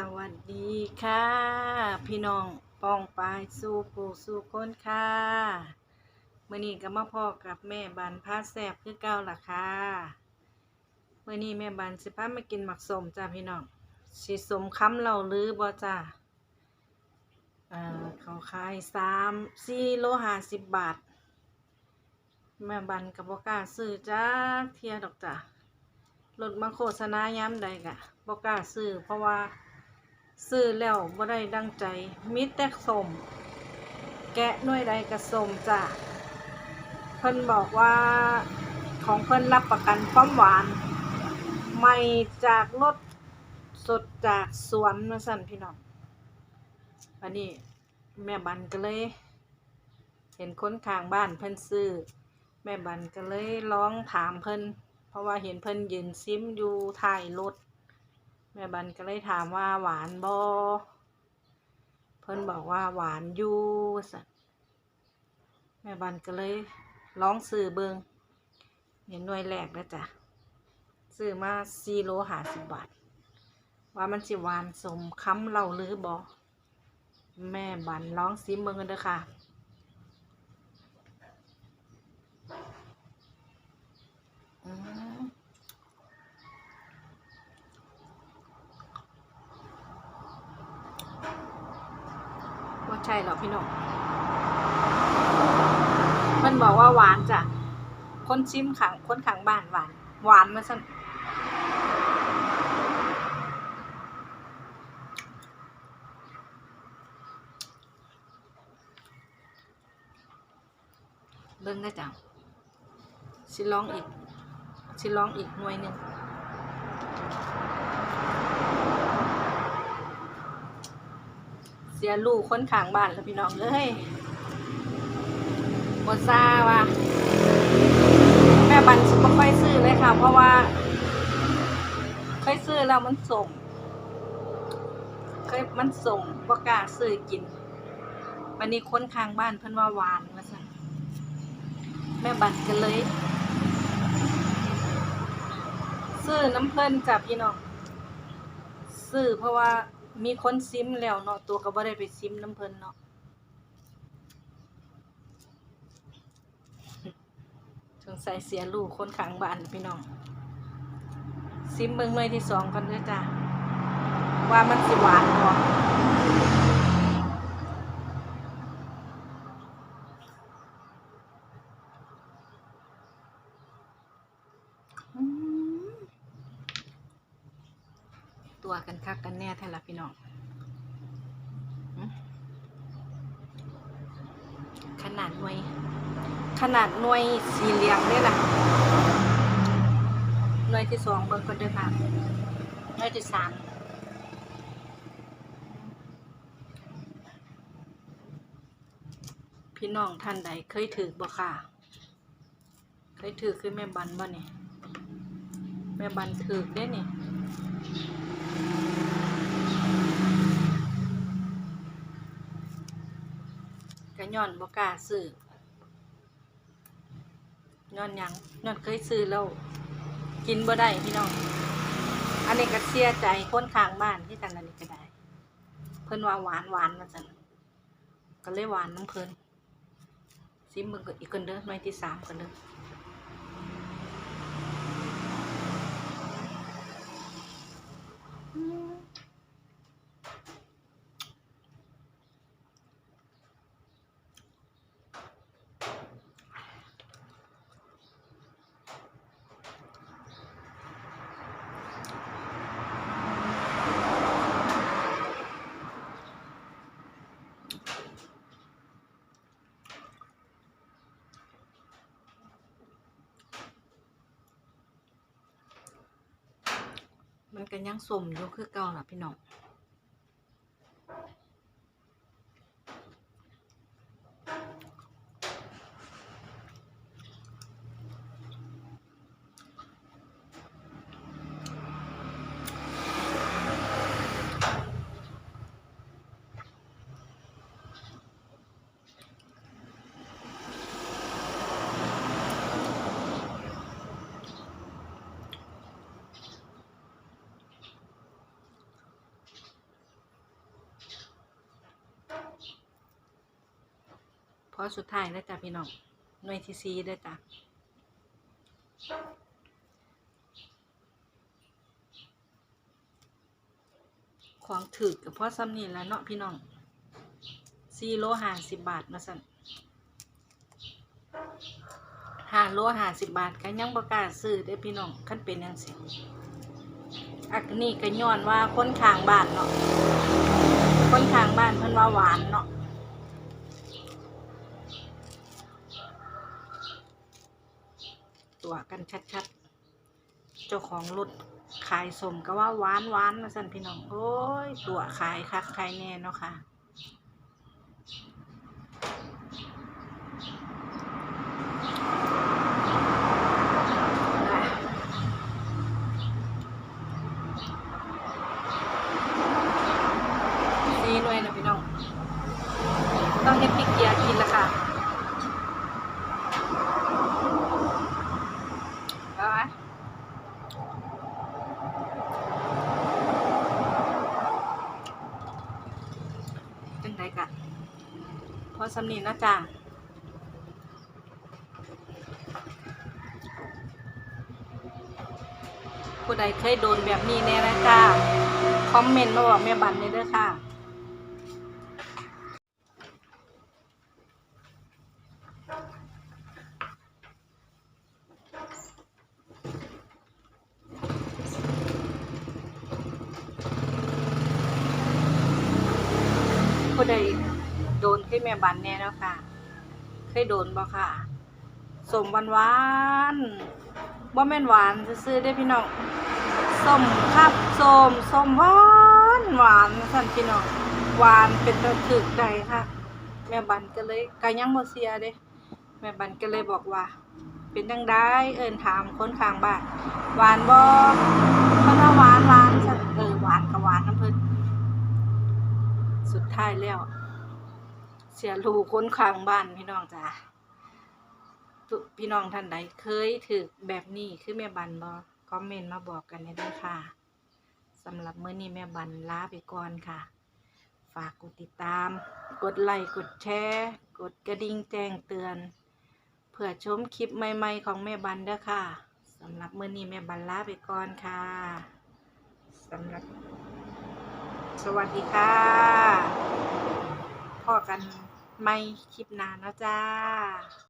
สวัสดีค่ะ พี่น้องป้องปายสู่ผู้สู่คนค่ะมื่อนี้ก็มาพ่อกับแม่บันพาแสบคือเก่าล่ะค่ะมื่อนี้แม่บันสิพามากินหมักสมจ้าพี่น้องสิสมคำเราหรือบ่จ้าอ่าเขาขายสามสี่โลห้าสิบบาท แม่บันกับบอกล้าซื้อจ้าเทียดอกจ้ะรถมาโฆษณาย้ำใดกะบ่กล้าซื้อเพราะว่า ซื้อแล้วบ่ได้ดังใจมีแต่สม แกะหน่วยใดก็สมจ้ะเพิ่นบอกว่าของเพิ่นรับประกันความหวาน ใหม่จากรถสดจากสวนว่าซั่นพี่น้องอันนี้แม่บันก็เลย เห็นคนข้างบ้านเพิ่นซื้อ แม่บันก็เลยร้องถามเพิ่นเพราะว่าเห็นเพิ่นยืนซิมอยู่ท้ายรถ แม่บันก็เลยถามว่าหวานบอเพิ่นบอกว่าหวานอยู่สันแม่บันก็เลยร้องซื้อเบิงเห็นหน่วยแรกแล้วจ้ะซื้อมาสี่โลหาสิบบาท ว่ามันสิหวานสมคำเล่าหรือบอแม่บันร้องซิมเบิงกันเด้อค่ะอืม ใช่หรอพี่น้องมันบอกว่าหวานจ้ะคนชิมขังคนขังบ้านหวาน หวานมาสั่นเบิ่งได้จ้ะสิลองอีกสิลองอีกหน่วยหนึ่ง สียลูกคนข้างบ้านแล้วพี่น้องเอ้ยบซาว่าแม่บันไม่ค่อยซื้อเลยค่ะ เพราะว่าเคยซื้อแล้วมันส่งเคยมันส่งบ่กล้าซื้อกินวันนี้คนข้างบ้านเพิ่นว่าหวานว่าซั่นแม่บันก็เลยซื้อน้ำเพิ่นจ้ะพี่น้องซื้อเพราะว่า มีคนซิมแล้วเนาะตัวก็บ่ได้ไปซิมน้ำเพิ่นเนาะสงสัยเสียลูกคนขังบ้านพี่น้อง ซิมเบิ้งหน่วยที่สองกันเด้อจ้ะว่ามันสิหวานบ่ ตัวกันคักกันแน่แท้ละพี่น้องขนาดหน่วย ขนาดหน่วยสี่เหลี่ยมเลยล่ะหน่วยที่สองเบิ่งกันเด้วยค่ะหน่วยที่สามพี่น้องท่านใดเคยถือบ่ค่ะ เคยถือคือแม่บันบ่เนี่ยแม่บันถือได้เนี่ย ก็ย้อนบกล้าซื้อย้อนยังย้อนเคยซื้อแล้วกินบ่ได้พี่น้อง อันนี้ก็เสียใจคนข้างบ้านที่กันอันนี้ก็ได้ เพิ่นว่าหวานหวานมาสั่นก็เลยหวานน้ำเพิ่นซิมเบิ่งก็อีกคนเด้อหน่วยที่สามกันเด้อ มันก็ยังสมอยู่คือเก่าล่ะพี่น้อง อสุดท้ายแล้วจ้ะพี่น้องหน่วยที่สี่ได้จ้ะของถือกับพ่อซ้ำนี่แหล้วเนาะพี่น้องสี่โลห้าสิบบาทมาสั่นห้าโลห้าสิบบาทก็ยังประกาศซื้อได้พี่น้องขั้นเป็นยังสิอักนี่ก็ย้อนว่าคนข้างบ้านเนาะคนข้างบ้านเพิ่นว่าหวานเนาะ ตัวกันชัดๆ เจ้าของรถขายสมก็ว่าหวานหวานนะสันพี่น้อง โอ้ย ตัวขายคักขายแน่เนาะค่ะ นี่หน่วยนะพี่น้อง ต้องเฮ็ดพริกเกียร์กินละค่ะเอาไหมจังไดกะพอ สำนีนะจ้าผู้ใดเคยโดนแบบนี้แน่นะจ้าคอมเมนต์มาบอกแม่บันเลยเด้อค่ะผู้ใด โดนขึ้นแม่บันแน่แล้วค่ะ เคยโดนบ่ค่ะสมหวานหวานบ่แม่นหวานซื่อได้พี่น้องส้มครับส้มส้มหวานหวานสั่นพี่น้องหวานเป็นตะถึกใจค่ะ แม่บันก็เลยก็ยังบ่เสียเด้แม่บันก็เลยบอกว่า เป็นจังได้เอินถามคนข้างบ้านหวานบ่เพิ่นว่าหวานหวานสั่นเออหวานก็หวานน้ำเพิ่นสุดท้ายแล้ว เสียลูกคนข้างบ้านพี่น้องจ้าทุพี่น้องท่านใดเคยถึกแบบนี้คือแม่บันบอคอมเมนต์มาบอกกันได้ด้วยค่ะสำหรับมื้อนี้แม่บันลาไปก่อนค่ะ ฝากกดติดตาม กดไลค์กดแชร์กดกระดิ่งแจ้งเตือน เพื่อชมคลิปใหม่ ๆ ของแม่บันด้อค่ะสำหรับมื้อนี้แม่บันลาไปก่อนค่ะสำหรับ สวัสดีค่ะ พอกันไม่คลิปหนานะจ้า